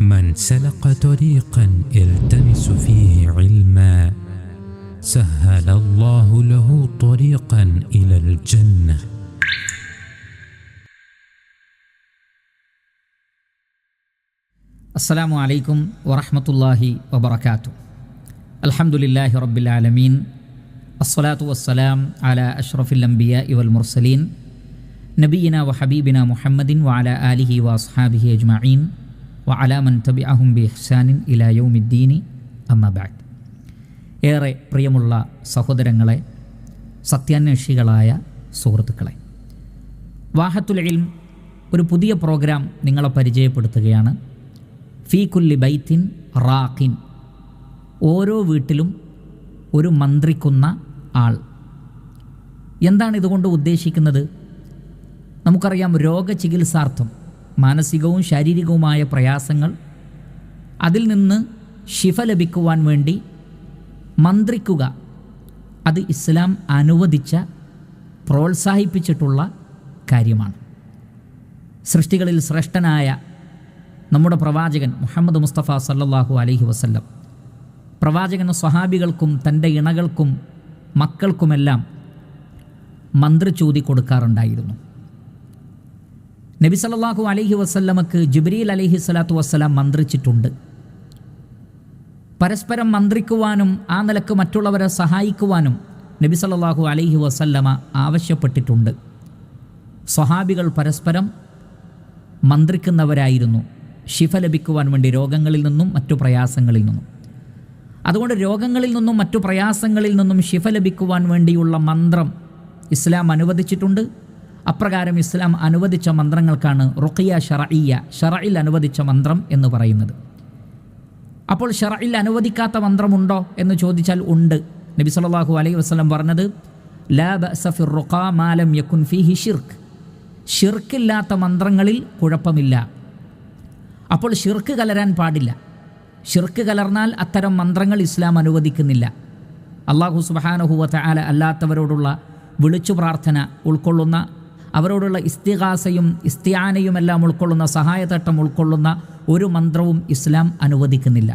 من سلك طريقا التمس فيه علما سهل الله له طريقا إلى الجنة. السلام عليكم ورحمة الله وبركاته. الحمد لله رب العالمين الصلاة والسلام على أشرف الأنبياء والمرسلين نبينا وحبيبنا محمد وعلى آله وأصحابه أجمعين. വ അലാമൻ തബിഅഹും ബി ഹ്സാനിൻ ഇലാ യൗമിദ്ദീനി. അമ്മ ബഅദ്. ഏറെ പ്രിയമുള്ള സഹോദരങ്ങളെ സത്യാന്വേഷികളായ സുഹൃത്തുക്കളെ വാഹത്തുൽ ഇൽം ഒരു പുതിയ പ്രോഗ്രാം നിങ്ങളെ പരിചയപ്പെടുത്തുകയാണ്. ഫീ കുല്ലി ബൈത്തിൻ റാഖിൻ. ഓരോ വീട്ടിലും ഒരു മന്ത്രിക്കുന്ന ആൾ. എന്താണ് ഇതുകൊണ്ട് ഉദ്ദേശിക്കുന്നത്? നമുക്കറിയാം രോഗചികിത്സാർത്ഥം. മാനസികവും ശാരീരികവുമായ പ്രയാസങ്ങൾ അതിൽ നിന്ന് ശിഫ ലഭിക്കുവാൻ വേണ്ടി മന്ത്രിക്കുക. അത് ഇസ്ലാം അനുവദിച്ച പ്രോത്സാഹിപ്പിച്ചിട്ടുള്ള കാര്യമാണ്. സൃഷ്ടികളിൽ ശ്രേഷ്ഠനായ നമ്മുടെ പ്രവാചകൻ മുഹമ്മദ് മുസ്തഫ സല്ലാഹു അലഹി വസല്ലം പ്രവാചകൻ സ്വഹാബികൾക്കും തന്റെ ഇണകൾക്കും മക്കൾക്കുമെല്ലാം മന്ത്രിച്ചൂതി കൊടുക്കാറുണ്ടായിരുന്നു. നബി സല്ലല്ലാഹു അലഹി വസല്ലമക്ക് ജിബ്രീൽ അലഹി സ്വലാത്തു വസ്സലാം മന്ത്രിച്ചിട്ടുണ്ട്. പരസ്പരം മന്ത്രിക്കുവാനും ആ നിലയ്ക്ക് മറ്റുള്ളവരെ സഹായിക്കുവാനും നബി സല്ലല്ലാഹു അലഹി വസല്ലമ ആവശ്യപ്പെട്ടിട്ടുണ്ട്. സ്വഹാബികൾ പരസ്പരം മന്ത്രിക്കുന്നവരായിരുന്നു. ശിഫ ലഭിക്കുവാൻ വേണ്ടി രോഗങ്ങളിൽ നിന്നും മറ്റു പ്രയാസങ്ങളിൽ നിന്നും. അതുകൊണ്ട് രോഗങ്ങളിൽ നിന്നും മറ്റു പ്രയാസങ്ങളിൽ നിന്നും ശിഫ ലഭിക്കുവാൻ വേണ്ടിയുള്ള മന്ത്രം ഇസ്ലാം അനുവദിച്ചിട്ടുണ്ട്. അപ്രകാരം ഇസ്ലാം അനുവദിച്ച മന്ത്രങ്ങൾക്കാണ് റുഖിയ ഷറഇയ ഷറയിൽ അനുവദിച്ച മന്ത്രം എന്ന് പറയുന്നത്. അപ്പോൾ ഷറയിൽ അനുവദിക്കാത്ത മന്ത്രമുണ്ടോ എന്ന് ചോദിച്ചാൽ ഉണ്ട്. നബി സല്ലല്ലാഹു അലൈഹി വസല്ലം പറഞ്ഞത് ബഅസഫിർ റുഖാ മാലം യക്കുൻ ഫീഹി ഷിർക്ക് ഷിർക്കില്ലാത്ത മന്ത്രങ്ങളിൽ കുഴപ്പമില്ല. അപ്പോൾ ഷിർക്ക് കലരാൻ പാടില്ല. ഷിർക്ക് കലർന്നാൽ അത്തരം മന്ത്രങ്ങൾ ഇസ്ലാം അനുവദിക്കുന്നില്ല. അള്ളാഹു സുബാനഹുവ ചാല അല്ലാത്തവരോടുള്ള വിളിച്ചു പ്രാർത്ഥന ഉൾക്കൊള്ളുന്ന അവരോടുള്ള ഇസ്തിഹാസയും ഇസ്തിയാനയുമെല്ലാം ഉൾക്കൊള്ളുന്ന സഹായതട്ടം ഉൾക്കൊള്ളുന്ന ഒരു മന്ത്രവും ഇസ്ലാം അനുവദിക്കുന്നില്ല.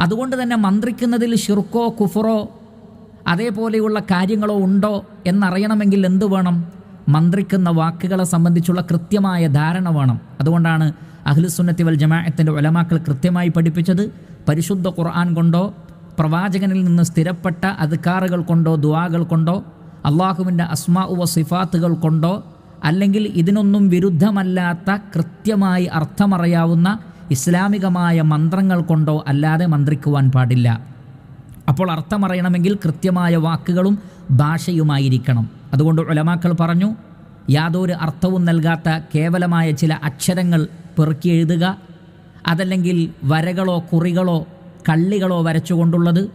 അതുകൊണ്ട് തന്നെ മന്ത്രിക്കുന്നതിൽ ഷിർക്കോ കുഫറോ അതേപോലെയുള്ള കാര്യങ്ങളോ ഉണ്ടോ എന്നറിയണമെങ്കിൽ എന്ത് വേണം? മന്ത്രിക്കുന്ന വാക്കുകളെ സംബന്ധിച്ചുള്ള കൃത്യമായ ധാരണ വേണം. അതുകൊണ്ടാണ് അഖിലുസുന്നത്തി വൽ ജമാഅത്തിന്റെ ഒലമാക്കൾ കൃത്യമായി പഠിപ്പിച്ചത് പരിശുദ്ധ ഖുർആൻ കൊണ്ടോ പ്രവാചകനിൽ നിന്ന് സ്ഥിരപ്പെട്ട അധികാറുകൾ കൊണ്ടോ ദുവാകൾ കൊണ്ടോ അള്ളാഹുവിന്റെ അസ്മാ ഉവ സിഫാത്തുകൾ കൊണ്ടോ അല്ലെങ്കിൽ ഇതിനൊന്നും വിരുദ്ധമല്ലാത്ത കൃത്യമായി അർത്ഥമറിയാവുന്ന ഇസ്ലാമികമായ മന്ത്രങ്ങൾ കൊണ്ടോ അല്ലാതെ മന്ത്രിക്കുവാൻ പാടില്ല. അപ്പോൾ അർത്ഥമറിയണമെങ്കിൽ കൃത്യമായ വാക്കുകളും ഭാഷയുമായിരിക്കണം. അതുകൊണ്ട് ഒലമാക്കൾ പറഞ്ഞു യാതൊരു അർത്ഥവും നൽകാത്ത കേവലമായ ചില അക്ഷരങ്ങൾ പെറുക്കി എഴുതുക. അതല്ലെങ്കിൽ വരകളോ കുറികളോ കള്ളികളോ വരച്ചുകൊണ്ടുള്ളത്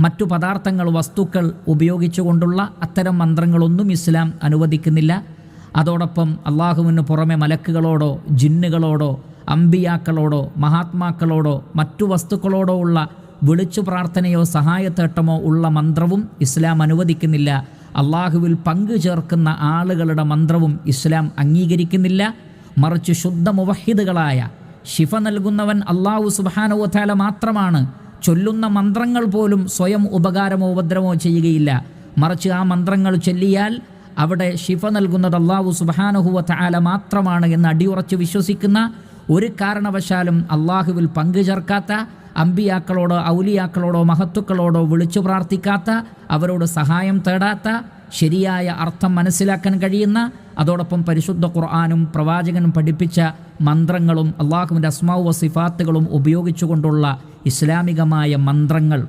മറ്റു പദാർത്ഥങ്ങൾ വസ്തുക്കൾ ഉപയോഗിച്ചുകൊണ്ടുള്ള അത്തരം മന്ത്രങ്ങളൊന്നും ഇസ്ലാം അനുവദിക്കുന്നില്ല. അതോടൊപ്പം അള്ളാഹുവിന് പുറമെ മലക്കുകളോടോ ജിന്നുകളോടോ അമ്പിയാക്കളോടോ മഹാത്മാക്കളോടോ മറ്റു വസ്തുക്കളോടോ ഉള്ള വിളിച്ചു പ്രാർത്ഥനയോ സഹായത്തേട്ടമോ ഉള്ള മന്ത്രവും ഇസ്ലാം അനുവദിക്കുന്നില്ല. അള്ളാഹുവിൽ പങ്കു ചേർക്കുന്ന ആളുകളുടെ മന്ത്രവും ഇസ്ലാം അംഗീകരിക്കുന്നില്ല. മറിച്ച് ശുദ്ധ മുവഹിദുകളായ ശിഫ നൽകുന്നവൻ അള്ളാഹു സുബാനോധാല മാത്രമാണ്. ചൊല്ലുന്ന മന്ത്രങ്ങൾ പോലും സ്വയം ഉപകാരമോ ഉപദ്രവമോ ചെയ്യുകയില്ല. മറിച്ച് ആ മന്ത്രങ്ങൾ ചൊല്ലിയാൽ അവിടെ ശിഫ നൽകുന്നത് അള്ളാഹു സുബാനുഹുവത്ത ആല മാത്രമാണ് എന്ന് അടിയുറച്ച് വിശ്വസിക്കുന്ന ഒരു കാരണവശാലും അള്ളാഹുവിൽ പങ്കു ചേർക്കാത്ത അമ്പിയാക്കളോടോ ഔലിയാക്കളോടോ മഹത്തുക്കളോടോ വിളിച്ചു പ്രാർത്ഥിക്കാത്ത അവരോട് സഹായം തേടാത്ത ശരിയായ അർത്ഥം മനസ്സിലാക്കാൻ കഴിയുന്ന അതോടൊപ്പം പരിശുദ്ധ ഖുർആാനും പ്രവാചകനും പഠിപ്പിച്ച മന്ത്രങ്ങളും അള്ളാഹുവിന്റെ അസ്മാവ് സിഫാത്തുകളും ഉപയോഗിച്ചുകൊണ്ടുള്ള ഇസ്ലാമികമായ മന്ത്രങ്ങൾ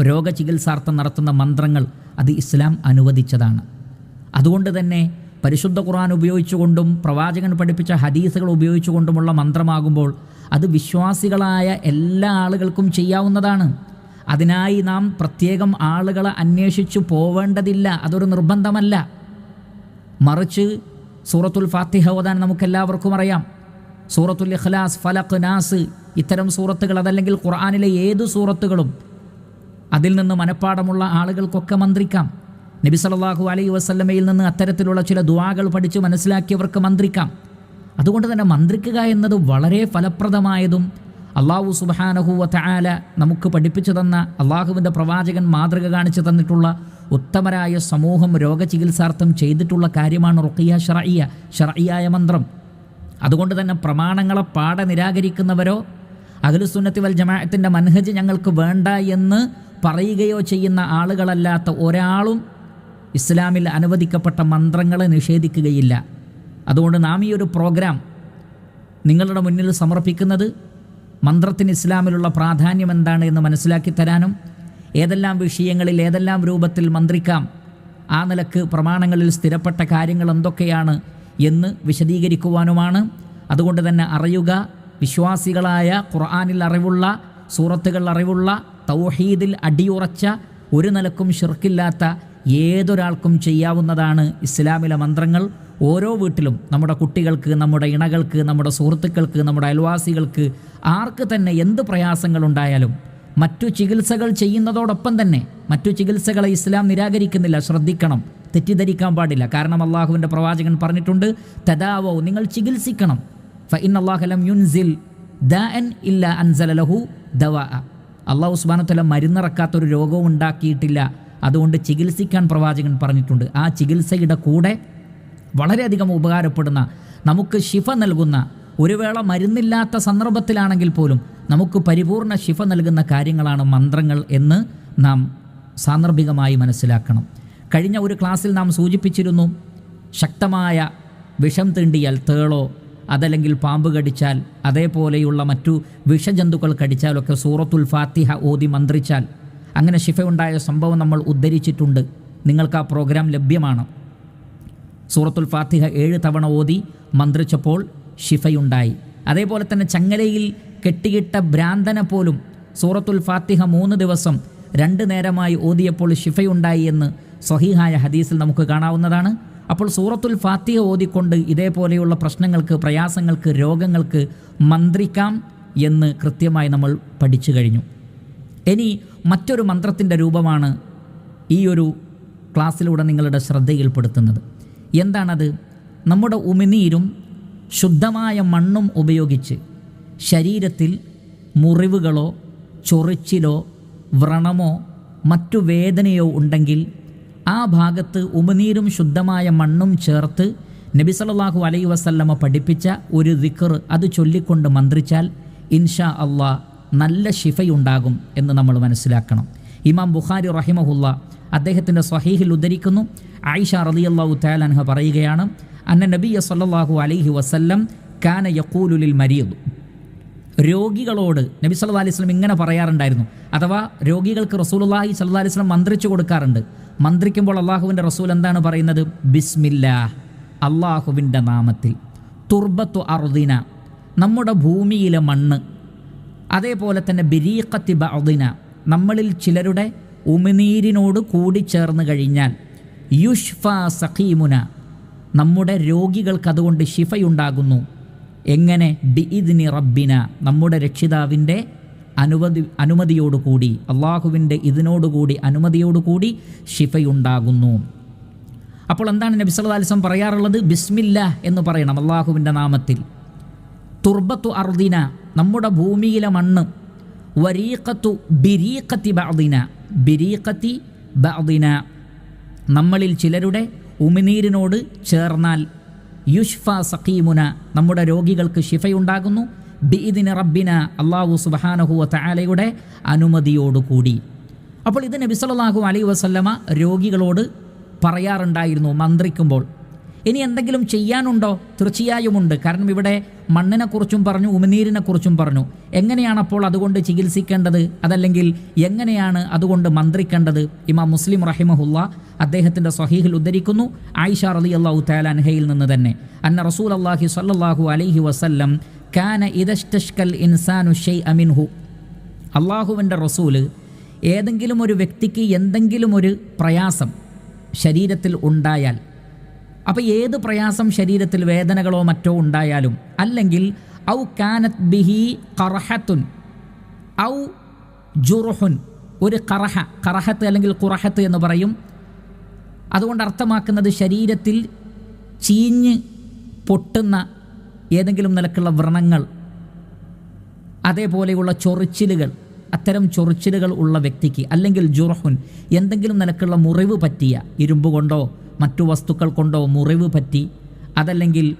രോഗചികിത്സാർത്ഥം നടത്തുന്ന മന്ത്രങ്ങൾ അത് ഇസ്ലാം അനുവദിച്ചതാണ്. അതുകൊണ്ട് തന്നെ പരിശുദ്ധ ഖുർആൻ ഉപയോഗിച്ചുകൊണ്ടും പ്രവാചകൻ പഠിപ്പിച്ച ഹദീസുകൾ ഉപയോഗിച്ചുകൊണ്ടുമുള്ള മന്ത്രമാകുമ്പോൾ അത് വിശ്വാസികളായ എല്ലാ ആളുകൾക്കും ചെയ്യാവുന്നതാണ്. അതിനായി നാം പ്രത്യേകം ആളുകളെ അന്വേഷിച്ചു പോവേണ്ടതില്ല. അതൊരു നിർബന്ധമല്ല. മറിച്ച് സൂറത്തുൽ ഫാത്തിഹ ഓതാൻ നമുക്കെല്ലാവർക്കും അറിയാം. സൂറത്തുൽ ഇഖ്ലാസ് ഫലഖ് നാസ് ഇത്തരം സൂറത്തുകൾ അതല്ലെങ്കിൽ ഖുർആാനിലെ ഏത് സൂറത്തുകളും അതിൽ നിന്ന് മനഃപ്പാടമുള്ള ആളുകൾക്കൊക്കെ മന്ത്രിക്കാം. നബി സല്ലല്ലാഹു അലൈഹി വസല്ലമയിൽ നിന്ന് അത്തരത്തിലുള്ള ചില ദുവാകൾ പഠിച്ച് മനസ്സിലാക്കിയവർക്ക് മന്ത്രിക്കാം. അതുകൊണ്ട് തന്നെ മന്ത്രിക്കുക എന്നത് വളരെ ഫലപ്രദമായതും അള്ളാഹു സുബാനഹുവ തആല നമുക്ക് പഠിപ്പിച്ചു തന്ന അള്ളാഹുവിന്റെ പ്രവാചകൻ മാതൃക കാണിച്ചു തന്നിട്ടുള്ള ഉത്തമരായ സമൂഹം രോഗചികിത്സാർത്ഥം ചെയ്തിട്ടുള്ള കാര്യമാണ് റുഖിയ ഷറയ്യ ഷറയ്യായ മന്ത്രം. അതുകൊണ്ട് തന്നെ പ്രമാണങ്ങളെ പാടെ നിരാകരിക്കുന്നവരോ അഖിലുസുന്നത്തി വൽ ജമാഅത്തിന്റെ മൻഹജ് ഞങ്ങൾക്ക് വേണ്ട എന്ന് പറയുകയോ ചെയ്യുന്ന ആളുകളല്ലാത്ത ഒരാളും ഇസ്ലാമിൽ അനുവദിക്കപ്പെട്ട മന്ത്രങ്ങളെ നിഷേധിക്കുകയില്ല. അതുകൊണ്ട് നാം ഈ ഒരു പ്രോഗ്രാം നിങ്ങളുടെ മുന്നിൽ സമർപ്പിക്കുന്നത് മന്ത്രത്തിന് ഇസ്ലാമിലുള്ള പ്രാധാന്യം എന്താണ് എന്ന് മനസ്സിലാക്കി തരാനും ഏതെല്ലാം വിഷയങ്ങളിൽ ഏതെല്ലാം രൂപത്തിൽ മന്ത്രിക്കാം ആ നിലയ്ക്ക് പ്രമാണങ്ങളിൽ സ്ഥിരപ്പെട്ട കാര്യങ്ങൾ എന്തൊക്കെയാണ് എന്ന് വിശദീകരിക്കുവാനുമാണ്. അതുകൊണ്ട് തന്നെ അറിയുക വിശ്വാസികളായ ഖുർആാനിൽ അറിവുള്ള സൂറത്തുകൾ അറിവുള്ള തൗഹീദിൽ അടിയുറച്ച ഒരു നിലക്കും ഷിർക്കില്ലാത്ത ഏതൊരാൾക്കും ചെയ്യാവുന്നതാണ് ഇസ്ലാമിലെ മന്ത്രങ്ങൾ. ഓരോ വീട്ടിലും നമ്മുടെ കുട്ടികൾക്ക് നമ്മുടെ ഇണകൾക്ക് നമ്മുടെ സുഹൃത്തുക്കൾക്ക് നമ്മുടെ അയൽവാസികൾക്ക് ആർക്ക് തന്നെ എന്ത് പ്രയാസങ്ങളുണ്ടായാലും മറ്റു ചികിത്സകൾ ചെയ്യുന്നതോടൊപ്പം തന്നെ മറ്റു ചികിത്സകളെ ഇസ്ലാം നിരാകരിക്കുന്നില്ല. ശ്രദ്ധിക്കണം. തെറ്റിദ്ധരിക്കാൻ പാടില്ല. കാരണം അള്ളാഹുവിന്റെ പ്രവാചകൻ പറഞ്ഞിട്ടുണ്ട് തദാവോ നിങ്ങൾ ചികിത്സിക്കണം. ഫ ഇൻ അള്ളാഹലം യുൻസിൽ ദ എൻ ഇല്ല അൻസലഹു ദവാ അള്ളാഹു ഉസ്മാനത്തല മരുന്നിറക്കാത്തൊരു രോഗവും ഉണ്ടാക്കിയിട്ടില്ല. അതുകൊണ്ട് ചികിത്സിക്കാൻ പ്രവാചകൻ പറഞ്ഞിട്ടുണ്ട്. ആ ചികിത്സയുടെ കൂടെ വളരെയധികം ഉപകാരപ്പെടുന്ന നമുക്ക് ശിഫ നൽകുന്ന ഒരു വേള മരുന്നില്ലാത്ത സന്ദർഭത്തിലാണെങ്കിൽ പോലും നമുക്ക് പരിപൂർണ ശിഫ നൽകുന്ന കാര്യങ്ങളാണ് മന്ത്രങ്ങൾ എന്ന് നാം സാന്ദർഭികമായി മനസ്സിലാക്കണം. കഴിഞ്ഞ ഒരു ക്ലാസ്സിൽ നാം സൂചിപ്പിച്ചിരുന്നു ശക്തമായ വിഷം തീണ്ടിയാൽ തേളോ അതല്ലെങ്കിൽ പാമ്പ് കടിച്ചാൽ അതേപോലെയുള്ള മറ്റു വിഷജന്തുക്കൾ കടിച്ചാലൊക്കെ സൂറത്തുൽ ഫാത്തിഹ ഓതി മന്ത്രിച്ചാൽ അങ്ങനെ ശിഫയുണ്ടായ സംഭവം നമ്മൾ ഉദ്ധരിച്ചിട്ടുണ്ട്. നിങ്ങൾക്ക് ആ പ്രോഗ്രാം ലഭ്യമാണ്. സൂറത്തുൽ ഫാത്തിഹ ഏഴ് തവണ ഓതി മന്ത്രിച്ചപ്പോൾ ഷിഫയുണ്ടായി അതേപോലെ തന്നെ ചങ്ങലയിൽ കെട്ടിയിട്ട ഭ്രാന്തനെ പോലും സൂറത്തുൽ ഫാത്തിഹ മൂന്ന് ദിവസം രണ്ട് നേരമായി ഓതിയപ്പോൾ ഷിഫയുണ്ടായി എന്ന് സ്വഹീഹായ ഹദീസിൽ നമുക്ക് കാണാവുന്നതാണ്. അപ്പോൾ സൂറത്തുൽ ഫാത്തിഹ ഓതിക്കൊണ്ട് ഇതേപോലെയുള്ള പ്രശ്നങ്ങൾക്ക് പ്രയാസങ്ങൾക്ക് രോഗങ്ങൾക്ക് മന്ത്രിക്കാം എന്ന് കൃത്യമായി നമ്മൾ പഠിച്ചു കഴിഞ്ഞു. ഇനി മറ്റൊരു മന്ത്രത്തിന്റെ രൂപമാണ് ഈ ഒരു ക്ലാസ്സിലൂടെ നിങ്ങളുടെ ശ്രദ്ധയിൽപ്പെടുത്തുന്നത്. എന്താണത്? നമ്മുടെ ഉമിനീരും ശുദ്ധമായ മണ്ണും ഉപയോഗിച്ച് ശരീരത്തിൽ മുറിവുകളോ ചൊറിച്ചിലോ വ്രണമോ മറ്റു വേദനയോ ഉണ്ടെങ്കിൽ ആ ഭാഗത്ത് ഉമിനീരും ശുദ്ധമായ മണ്ണും ചേർത്ത് നബിസലാഹു അലൈഹി വസല്ലമ പഠിപ്പിച്ച ഒരു ദിക്ർ അത് ചൊല്ലിക്കൊണ്ട് മന്ത്രിച്ചാൽ ഇൻഷാ അള്ളാ നല്ല ശിഫയുണ്ടാകും എന്ന് നമ്മൾ മനസ്സിലാക്കണം. ഇമാം ബുഖാരി റഹിമഹുല്ല അദ്ദേഹത്തിന്റെ സ്വഹീഹിൽ ഉദ്ധരിക്കുന്നു. ആയിഷ റളിയല്ലാഹു തആലൻഹ പറയുകയാണ് അന്ന നബിയ സല്ലല്ലാഹു അലൈഹി വസല്ലം കാന യക്കൂലുലിൽ മരിയതു രോഗികളോട് നബി സല്ലാ അലൈഹി വസല്ലം ഇങ്ങനെ പറയാറുണ്ടായിരുന്നു. അഥവാ രോഗികൾക്ക് റസൂലുള്ളാഹി സല്ലാ അലൈഹി വസല്ലം മന്ത്രിച്ചു കൊടുക്കാറുണ്ട്. മന്ത്രിക്കുമ്പോൾ അള്ളാഹുവിന്റെ റസൂൽ എന്താണ് പറയുന്നത്? ബിസ്മില്ലാ അള്ളാഹുവിന്റെ നാമത്തിൽ. തുർബത്തു അർദിന നമ്മുടെ ഭൂമിയിലെ മണ്ണ് അതേപോലെ തന്നെ ബിരീഖത്തി ബഅദിന നമ്മളിൽ ചിലരുടെ ഉമിനീരിനോട് കൂടി ചേർന്ന് കഴിഞ്ഞാൽ യുഷ്ഫ സഖീമുന നമ്മുടെ രോഗികൾക്ക് അതുകൊണ്ട് ശിഫയുണ്ടാകുന്നു. എങ്ങനെ? ബിഇദ്നി റബ്ബിന നമ്മുടെ രക്ഷിതാവിന്റെ അനുമതി അനുമതിയോടുകൂടി അള്ളാഹുവിന്റെ ഇതിനോടുകൂടി അനുമതിയോടുകൂടി ശിഫയുണ്ടാകുന്നു. അപ്പോൾ എന്താണ് നബി സല്ലല്ലാഹു അലൈഹി വസല്ലം പറയാറുള്ളത്? ബിസ്മില്ല എന്ന് പറയണം അള്ളാഹുവിന്റെ നാമത്തിൽ. തുർബത്തു അർദിന നമ്മുടെ ഭൂമിയിലെ മണ്ണ്. വരീഖത്തു ബിരീഖത്തി ബഅദിന ബിരീഖത്തി ബഅദിന. നമ്മളിൽ ചിലരുടെ ഉമിനീരിനോട് ചേർന്നാൽ യുഷ്ഫ സഖീമുന നമ്മുടെ രോഗികൾക്ക് ശിഫയുണ്ടാകുന്നു. ബിഇദിന് റബ്ബിന അള്ളാഹു സുബഹാനഹുവ താലയുടെ അനുമതിയോടുകൂടി. അപ്പോൾ ഇത് നബി അലൈ വസല്ലമ രോഗികളോട് പറയാറുണ്ടായിരുന്നു മന്ത്രിക്കുമ്പോൾ. ഇനി എന്തെങ്കിലും ചെയ്യാനുണ്ടോ? തീർച്ചയായും ഉണ്ട്. കാരണം ഇവിടെ മണ്ണിനെക്കുറിച്ചും പറഞ്ഞു ഉമിനീരിനെക്കുറിച്ചും പറഞ്ഞു. എങ്ങനെയാണ് അപ്പോൾ അതുകൊണ്ട് ചികിത്സിക്കേണ്ടത്? അതല്ലെങ്കിൽ എങ്ങനെയാണ് അതുകൊണ്ട് മന്ത്രിക്കേണ്ടത്? ഇമാം മുസ്ലിം റഹിമഹുല്ല അദ്ദേഹത്തിന്റെ സ്വഹീഹിൽ ഉദ്ധരിക്കുന്നു. ആയിഷ റലി അള്ളാഹു തലാൻഹയിൽ നിന്ന് തന്നെ. അന്ന റസൂൽ അള്ളാഹി സല്ലാഹു അലൈഹി വസല്ലം കാന ഇദഷ്ടഷ്കൽ ഇൻസാനു ഷെയ് അമിൻഹു അള്ളാഹുവിന്റെ റസൂൽ ഏതെങ്കിലും ഒരു വ്യക്തിക്ക് എന്തെങ്കിലും ഒരു പ്രയാസം ശരീരത്തിൽ ഉണ്ടായാൽ അപ്പോൾ ഏത് പ്രയാസം ശരീരത്തിൽ വേദനകളോ മറ്റോ ഉണ്ടായാലും അല്ലെങ്കിൽ ഔ കാനത് ബിഹി കറഹത്തുൻ ഔ ജുറുഹുൻ ഒരു കറഹ കറഹത്ത് അല്ലെങ്കിൽ കുറഹത്ത് എന്ന് പറയും. അതുകൊണ്ട് അർത്ഥമാക്കുന്നത് ശരീരത്തിൽ ചീഞ്ഞ് പൊട്ടുന്ന ഏതെങ്കിലും നിലക്കുള്ള വ്രണങ്ങൾ അതേപോലെയുള്ള ചൊറിച്ചിലുകൾ അത്തരം ചൊറിച്ചിലുകൾ ഉള്ള വ്യക്തിക്ക് അല്ലെങ്കിൽ ജുറഹുൻ എന്തെങ്കിലും നിലക്കുള്ള മുറിവ് പറ്റിയ ഇരുമ്പ് കൊണ്ടോ മറ്റു വസ്തുക്കൾ കൊണ്ടോ മുറിവ് പറ്റി അതല്ലെങ്കിൽ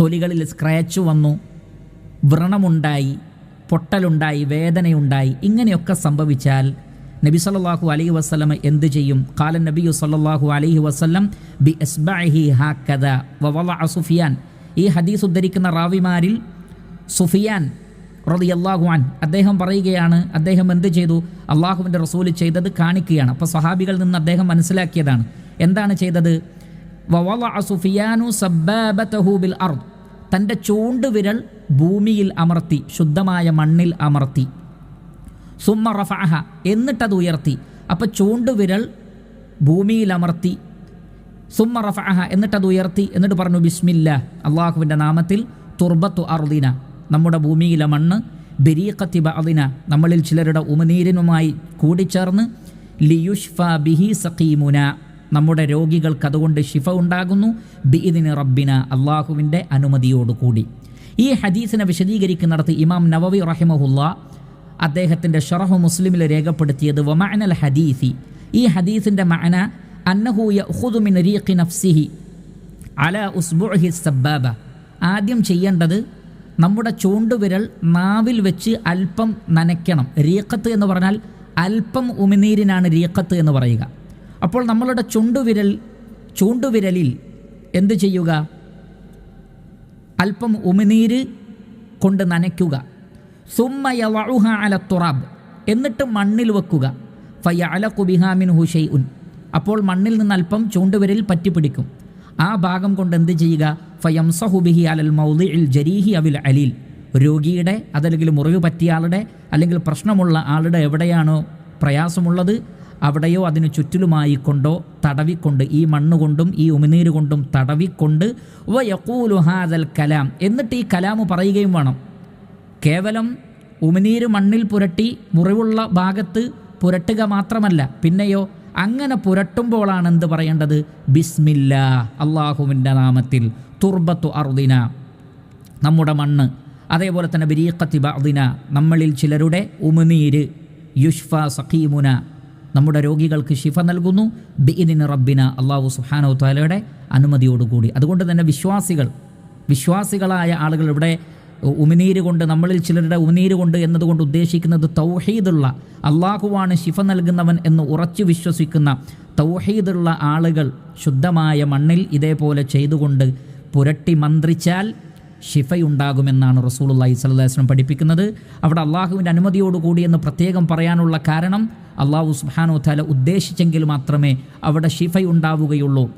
തൊലികളിൽ സ്ക്രാച്ച് വന്നു വ്രണമുണ്ടായി പൊട്ടലുണ്ടായി വേദനയുണ്ടായി ഇങ്ങനെയൊക്കെ സംഭവിച്ചാൽ നബി സല്ലാഹു അലൈഹി വസ്ലം എന്ത് ചെയ്യും? കാല നബിയു സല്ലാഹു അലൈഹി വസ്ലം ബി എസ്ബാഹി ഹാക്കദ വവല സുഫിയാൻ. ഈ ഹദീസ് ഉദ്ധരിക്കുന്ന റാവിമാരിൽ സുഫിയാൻ റതി അള്ളാഹുവാൻ അദ്ദേഹം പറയുകയാണ് അദ്ദേഹം എന്ത് ചെയ്തു? അള്ളാഹുവിന്റെ റസൂൽ ചെയ്തത് കാണിക്കുകയാണ്. അപ്പോൾ സഹാബികളിൽ നിന്ന് അദ്ദേഹം മനസ്സിലാക്കിയതാണ്. എന്താണ് ചെയ്തത്? സുഫിയാനു സബ്ബാബതഹു ബിൽ അർദ്. തന്റെ ചൂണ്ടുവിരൽ ഭൂമിയിൽ അമർത്തി ശുദ്ധമായ മണ്ണിൽ അമർത്തി. സുമ്മ റഫഅഹ എന്നിട്ടത് ഉയർത്തി. അപ്പോൾ ചൂണ്ടുവിരൽ ഭൂമിയിൽ അമർത്തി. സുമ്മ റഫഅഹ എന്നിട്ടത് ഉയർത്തി. എന്നിട്ട് പറഞ്ഞു ബിസ്മില്ല അള്ളാഹുവിന്റെ നാമത്തിൽ തുർബത്തു അർദിന നമ്മുടെ ഭൂമിയിലെ മണ്ണ് ബരീഖത്തി ബഅദിന നമ്മളിൽ ചിലരുടെ ഉമനീരനുമായി കൂടിച്ചേർന്ന് ലിയുഷ്ഫ ബിഹി സഖീമുന. നമ്മുടെ രോഗികൾക്ക് അതുകൊണ്ട് ശിഫ ഉണ്ടാകുന്നു. ബിഇദിന് റബ്ബിന അള്ളാഹുവിന്റെ അനുമതിയോടുകൂടി. ഈ ഹദീസിനെ വിശദീകരിക്കുന്നിടത്ത് ഇമാം നവവി റഹിമഹുല്ല അദ്ദേഹത്തിന്റെ ഷറഹു മുസ്ലിമിൽ രേഖപ്പെടുത്തിയത് വമഅനൽ ഹദീസി. ഈ ഹദീസിന്റെ മഅന അന്നഹു യഖുദു മിൻ റീഖി നഫ്സിഹി അല ഉസ്ബുഹി സബ്ബാബ. ആദ്യം ചെയ്യേണ്ടത് നമ്മുടെ ചൂണ്ടുവിരൽ നാവിൽ വെച്ച് അല്പം നനയ്ക്കണം. റീഖത്ത് എന്ന് പറഞ്ഞാൽ അല്പം ഉമിനീരിനാണ് റീഖത്ത് എന്ന് പറയുക. അപ്പോൾ നമ്മളുടെ ചുണ്ടുവിരൽ ചൂണ്ടുവിരലിൽ എന്ത് ചെയ്യുക? അല്പം ഉമിനീര് കൊണ്ട് നനയ്ക്കുക. സുമ്മ യവഉഹ അല തുറാബ്. എന്നിട്ട് മണ്ണിൽ വെക്കുക. ഫയ്യ അല കുബിഹാമിൻ ഹുഷൈ ഉൻ അപ്പോൾ മണ്ണിൽ നിന്ന് അല്പം ചൂണ്ടുവിരൽ പറ്റിപ്പിടിക്കും. ആ ഭാഗം കൊണ്ട് എന്ത് ചെയ്യുക? ഫയം സഹുബിഹി അലൽ മൗദിഇൽ ജരീഹി അവിൽ അലീൽ. രോഗിയുടെ അതല്ലെങ്കിൽ മുറിവ് പറ്റിയ ആളുടെ അല്ലെങ്കിൽ പ്രശ്നമുള്ള ആളുടെ എവിടെയാണോ പ്രയാസമുള്ളത് അവിടെയോ അതിന് ചുറ്റിലുമായി കൊണ്ടോ തടവിക്കൊണ്ട് ഈ മണ്ണ് കൊണ്ടും ഈ ഉമിനീര് കൊണ്ടും തടവിക്കൊണ്ട് വ യഖൂലു ഹാദൽ കലാം എന്നിട്ട് ഈ കലാമ് പറയുകയും വേണം. കേവലം ഉമിനീര് മണ്ണിൽ പുരട്ടി മുറിവുള്ള ഭാഗത്ത് പുരട്ടുക മാത്രമല്ല പിന്നെയോ അങ്ങനെ പുരട്ടുമ്പോഴാണ് എന്ത് പറയേണ്ടത്? ബിസ്മില്ല അള്ളാഹുവിന്റെ നാമത്തിൽ തുർബത്തു അർദിന നമ്മുടെ മണ്ണ്. അതേപോലെ തന്നെ ബിരീഖത്തി ബാദിന നമ്മളിൽ ചിലരുടെ ഉമിനീര് യുഷ്ഫ സഖീമുന നമ്മുടെ രോഗികൾക്ക് ശിഫ നൽകുന്നു. ബിഇദിന് റബ്ബിന അള്ളാഹു സുഹാനോ താലയുടെ അനുമതിയോടുകൂടി. അതുകൊണ്ട് തന്നെ വിശ്വാസികൾ വിശ്വാസികളായ ആളുകൾ ഇവിടെ ഉമിനീര് കൊണ്ട് നമ്മളിൽ ചിലരുടെ ഉമിനീര് കൊണ്ട് എന്നതുകൊണ്ട് ഉദ്ദേശിക്കുന്നത് തൗഹീദുള്ള അള്ളാഹുവാണ് ശിഫ നൽകുന്നവൻ എന്ന് ഉറച്ചു വിശ്വസിക്കുന്ന തൗഹീദുള്ള ആളുകൾ ശുദ്ധമായ മണ്ണിൽ ഇതേപോലെ ചെയ്തുകൊണ്ട് പുരട്ടി മന്ത്രിച്ചാൽ ഷിഫയുണ്ടാകുമെന്നാണ് അലൈഹി വസല്ലം പഠിപ്പിക്കുന്നത്. അവിടെ അള്ളാഹുവിന്റെ അനുമതിയോടുകൂടി എന്ന് പ്രത്യേകം പറയാനുള്ള കാരണം അള്ളാഹു സുബ്ഹാനഹു താല ഉദ്ദേശിച്ചെങ്കിൽ മാത്രമേ അവിടെ ഷിഫയുണ്ടാവുകയുള്ളൂ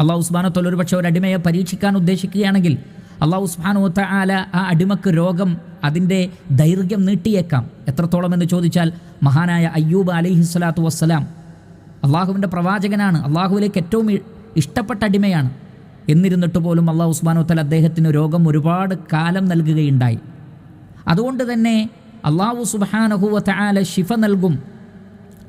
അള്ളാഹു സുബ്ഹാനഹു ഒരു പക്ഷേ ഒരു അടിമയെ പരീക്ഷിക്കാൻ ഉദ്ദേശിക്കുകയാണെങ്കിൽ അള്ളാഹു സുബ്ഹാനഹു താല ആ അടിമക്ക് രോഗം അതിന്റെ ദൈർഘ്യം നീട്ടിയേക്കാം. എത്രത്തോളം എന്ന് ചോദിച്ചാൽ മഹാനായ അയ്യൂബ് അലിഹി സ്വലാത്തു വസ്സലാം അള്ളാഹുവിന്റെ പ്രവാചകനാണ്. അള്ളാഹുവിലേക്ക് ഏറ്റവും ഇഷ്ടപ്പെട്ട അടിമയാണ്. എന്നിരുന്നിട്ട് പോലും അള്ളാഹു ഉസ്മാനു തല അദ്ദേഹത്തിന് രോഗം ഒരുപാട് കാലം നൽകുകയുണ്ടായി. അതുകൊണ്ട് തന്നെ അള്ളാഹു സുബാനഹുവ തആല ശിഫ നൽകും.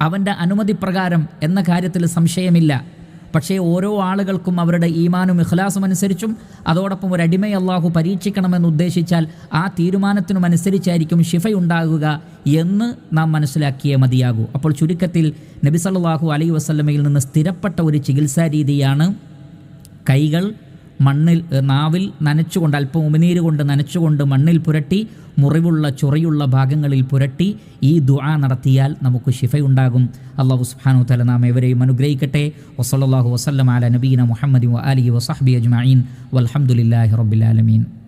അവന്റെ അനുമതി പ്രകാരം എന്ന കാര്യത്തിൽ സംശയമില്ല. പക്ഷേ ഓരോ ആളുകൾക്കും അവരുടെ ഈമാനും ഇഖ്ലാസും അനുസരിച്ചും അതോടൊപ്പം ഒരു അടിമയെ അള്ളാഹു പരീക്ഷിക്കണമെന്ന് ഉദ്ദേശിച്ചാൽ ആ തീരുമാനത്തിനും അനുസരിച്ചായിരിക്കും ശിഫയുണ്ടാകുക എന്ന് നാം മനസ്സിലാക്കിയേ മതിയാകൂ. അപ്പോൾ ചുരുക്കത്തിൽ നബി സല്ലല്ലാഹു അലൈഹി വസല്ലമയിൽ നിന്ന് സ്ഥിരപ്പെട്ട ഒരു ചികിത്സാ രീതിയാണ് കൈകൾ മണ്ണിൽ നാവിൽ നനച്ചുകൊണ്ട് അല്പം ഉമിനീര് കൊണ്ട് നനച്ചുകൊണ്ട് മണ്ണിൽ പുരട്ടി മുറിവുള്ള ചൊറിയുള്ള ഭാഗങ്ങളിൽ പുരട്ടി ഈ ദുആ നടത്തിയാൽ നമുക്ക് ശിഫയുണ്ടാകും. അള്ളാഹു സുഹാനു തല നാം എവരെയും അനുഗ്രഹിക്കട്ടെ. വസല്ലല്ലാഹു വസ്ലം അല നബീന മുഹമ്മദ് അലി വസഹബി അജ്മീൻ വലഹമുല്ലാഹി ആലമീൻ.